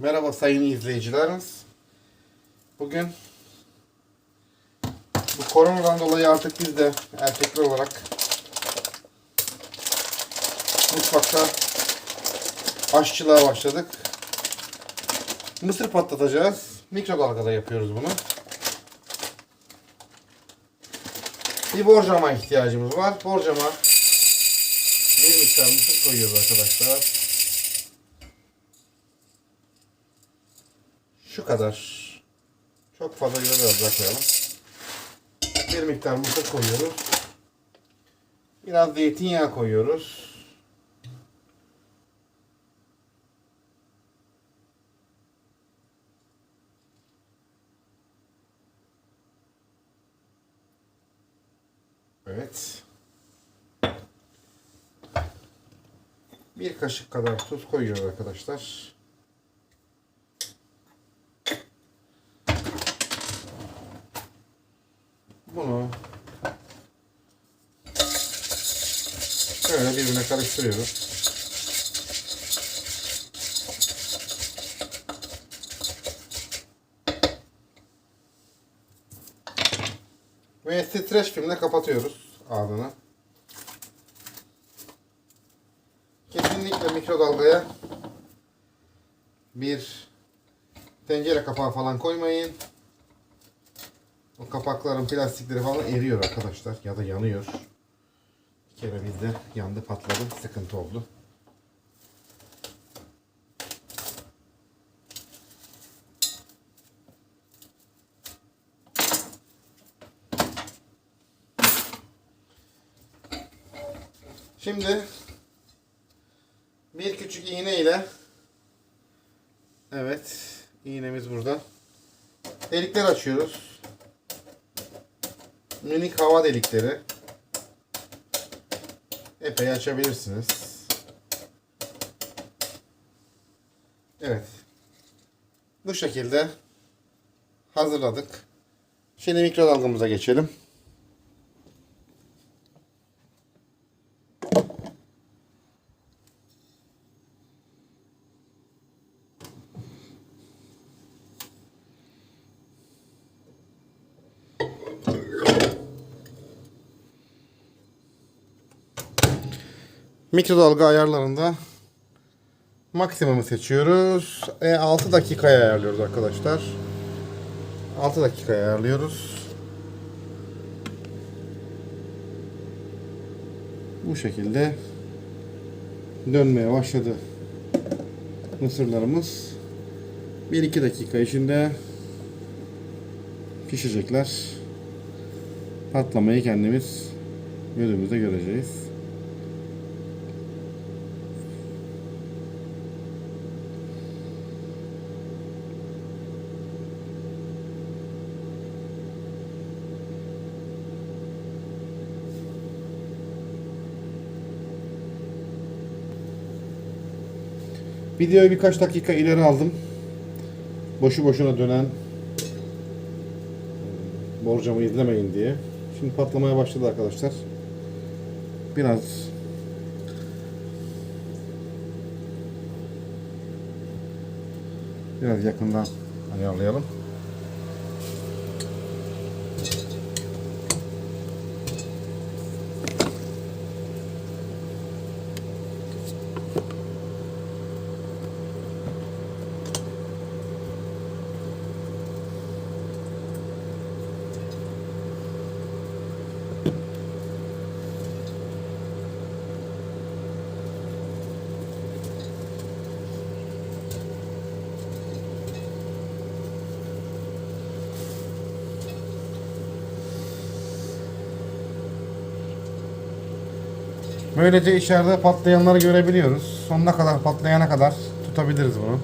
Merhaba sayın izleyicilerimiz. Bugün bu koronadan dolayı artık biz de erkekler olarak mutfakta aşçılığa başladık. Mısır patlatacağız. Mikrodalgada yapıyoruz bunu. Bir borcama ihtiyacımız var. Borcama bir miktar mısır koyuyoruz arkadaşlar. Şu kadar. Çok fazla göre bırakmayalım. Bir miktar mısır koyuyoruz. Biraz zeytinyağı koyuyoruz. Evet. Bir kaşık kadar tuz koyuyoruz arkadaşlar. Karıştırıyoruz. Ve streç filmle kapatıyoruz ağzını. Kesinlikle mikrodalgaya bir tencere kapağı falan koymayın. O kapakların plastikleri falan eriyor arkadaşlar ya da yanıyor. Kere bizde yandı patladı sıkıntı oldu. Şimdi bir küçük iğne ile evet iğnemiz burada. Delikler açıyoruz. Minik hava delikleri. Epey açabilirsiniz. Evet. Bu şekilde hazırladık. Şimdi mikrodalgamıza geçelim. Mikrodalga ayarlarında maksimumu seçiyoruz. E, 6 dakikaya ayarlıyoruz arkadaşlar. 6 dakikaya ayarlıyoruz. Bu şekilde dönmeye başladı mısırlarımız. 1-2 dakika içinde pişecekler. Patlamayı kendimiz gözümüzde göreceğiz. Videoyu birkaç dakika ileri aldım. Boşu boşuna dönen borcamı izlemeyin diye. Şimdi patlamaya başladı arkadaşlar. Biraz biraz yakından ayarlayalım. Böylece içeride patlayanları görebiliyoruz. Sonuna kadar patlayana kadar tutabiliriz bunu.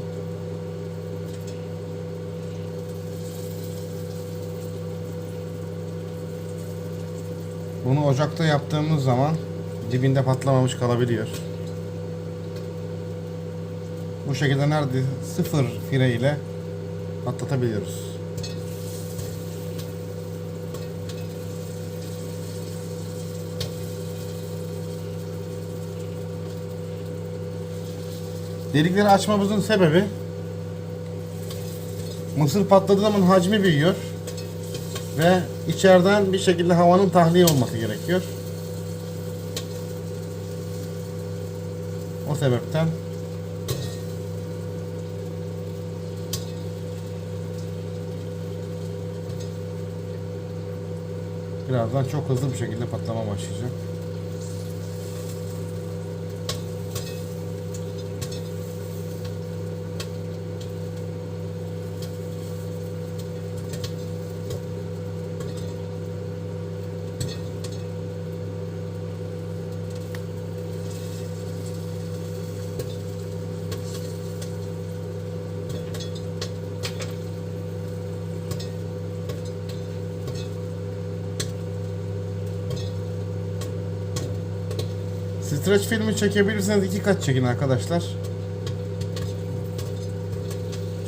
Bunu ocakta yaptığımız zaman dibinde patlamamış kalabiliyor. Bu şekilde nerede sıfır fire ile patlatabiliyoruz. Delikleri açmamızın sebebi Mısır patladığı zaman hacmi büyüyor. Ve içeriden bir şekilde havanın tahliye olması gerekiyor. O sebepten birazdan çok hızlı bir şekilde patlama başlayacak. Streç filmi çekebilirseniz iki kat çekin arkadaşlar.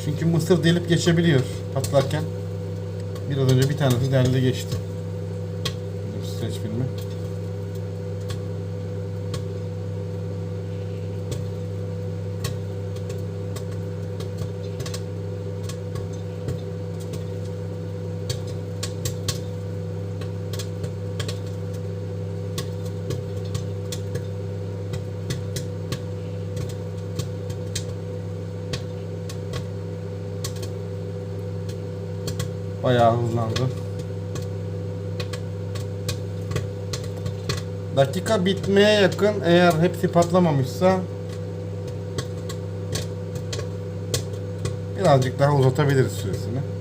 Çünkü mısır delip geçebiliyor patlarken. Biraz önce bir tanesi deldi geçti. Streç filmi. Bayağı hızlandı. Dakika bitmeye yakın eğer hepsi patlamamışsa birazcık daha uzatabiliriz süresini.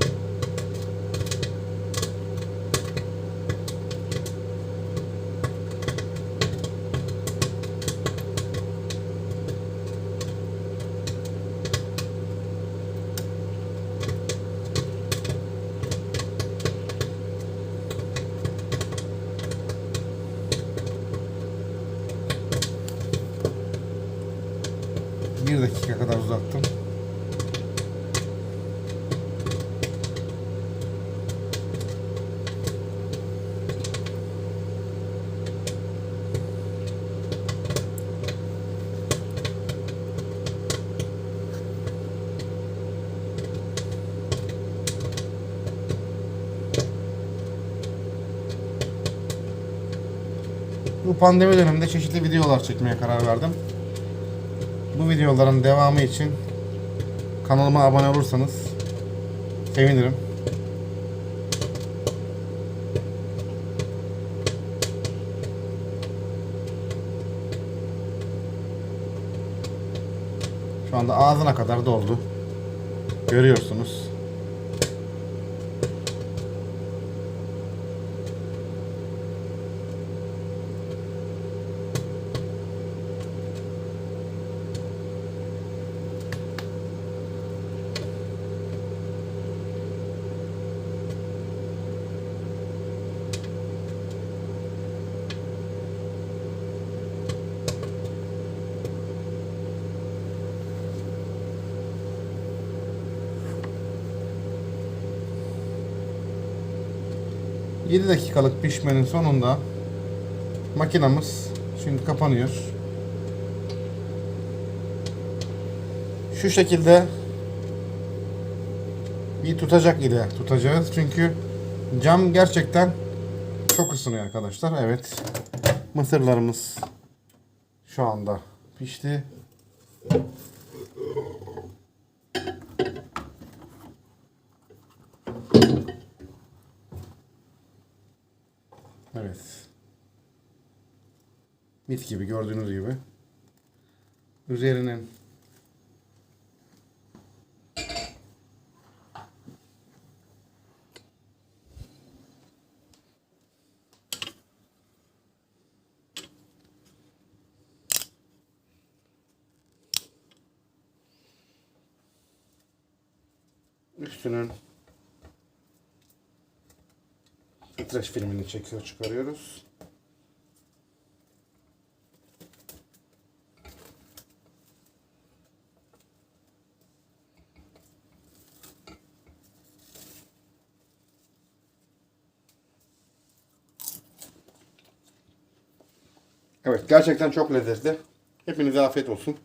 Bir dakika kadar uzattım. Bu pandemi döneminde çeşitli videolar çekmeye karar verdim. Videoların devamı için kanalıma abone olursanız sevinirim. Şu anda ağzına kadar doldu. Görüyorsunuz. ...7 dakikalık pişmenin sonunda... ...makinamız şimdi kapanıyor. Şu şekilde... ...bir tutacak ile tutacağız çünkü... ...cam gerçekten... ...çok ısınıyor arkadaşlar evet... ...mısırlarımız... ...şu anda pişti. Evet. Mis gibi gördüğünüz gibi. Üzerinin üstünün streç filmini çekiyor çıkarıyoruz. Evet gerçekten çok lezzetli. Hepinize afiyet olsun.